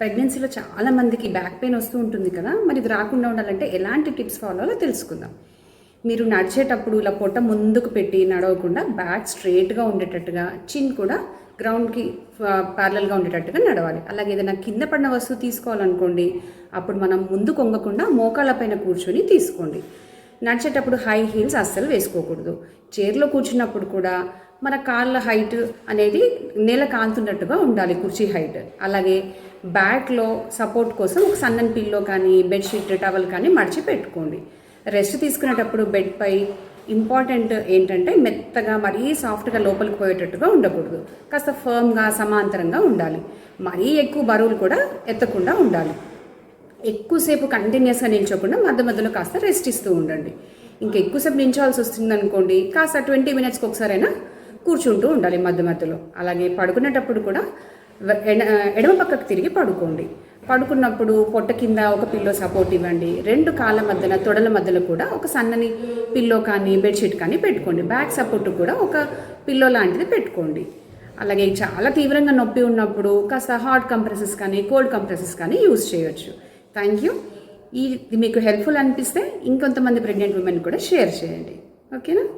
ప్రెగ్నెన్సీలో చాలా మందికి బ్యాక్ పెయిన్ వస్తూ ఉంటుంది కదా మరి ఇది రాకుండా ఉండాలంటే ఎలాంటి టిప్స్ ఫాలో అవ్వాలో తెలుసుకుందాం. మీరు నడిచేటప్పుడు ఇలా పొట్ట ముందుకు పెట్టి నడవకుండా బ్యాక్ స్ట్రేట్గా ఉండేటట్టుగా చిన్ కూడా గ్రౌండ్కి ప్యారలల్గా ఉండేటట్టుగా నడవాలి. అలాగే ఏదైనా కింద పడిన వస్తువు తీసుకోవాలనుకోండి అప్పుడు మనం ముందు కొంగకుండా మోకాళ్ళ పైన కూర్చొని తీసుకోండి. నడిచేటప్పుడు హై హీల్స్ అస్సలు వేసుకోకూడదు. చైర్లో కూర్చున్నప్పుడు కూడా మన కాళ్ళ హైట్ అనేది నేల కాంతున్నట్టుగా ఉండాలి కుర్చీ హైట్ అలాగే బ్యాక్లో సపోర్ట్ కోసం ఒక సన్నని పిల్లో కానీ బెడ్షీట్ టవల్ కానీ మడిచి పెట్టుకోండి. రెస్ట్ తీసుకునేటప్పుడు బెడ్పై ఇంపార్టెంట్ ఏంటంటే మెత్తగా మరీ సాఫ్ట్గా లోపలికి పోయేటట్టుగా ఉండకూడదు. కాస్త ఫర్మ్గా సమాంతరంగా ఉండాలి. మరీ ఎక్కువ బరువులు కూడా ఎత్తకుండా ఉండాలి. ఎక్కువసేపు కంటిన్యూస్గా నిల్చోకుండా మధ్య మధ్యలో కాస్త రెస్ట్ ఇస్తూ ఉండండి. ఇంకా ఎక్కువసేపు నిల్చోవాల్సి వస్తుంది అనుకోండి కాస్త ట్వంటీ మినిట్స్కి ఒకసారైనా కూర్చుంటూ ఉండాలి మధ్య మధ్యలో. అలాగే పడుకునేటప్పుడు కూడా ఎడ- ఎడమ పక్కకు తిరిగి పడుకోండి. పడుకున్నప్పుడు పొట్ట కింద ఒక పిల్లో సపోర్ట్ ఇవ్వండి. రెండు కాళ్ళ మధ్యన తొడల మధ్యలో కూడా ఒక సన్నని పిల్లో కానీ బెడ్షీట్ కానీ పెట్టుకోండి. బ్యాక్ సపోర్ట్ కూడా ఒక పిల్లో లాంటిది పెట్టుకోండి. అలాగే చాలా తీవ్రంగా నొప్పి ఉన్నప్పుడు కాస్త హాట్ కంప్రెసెస్ కానీ కోల్డ్ కంప్రెసెస్ కానీ యూజ్ చేయొచ్చు. థ్యాంక్ యూ ఈ ఇది మీకు హెల్ప్ఫుల్ అనిపిస్తే ఇంకొంతమంది ప్రెగ్నెంట్ ఉమెన్ కూడా షేర్ చేయండి. ఓకేనా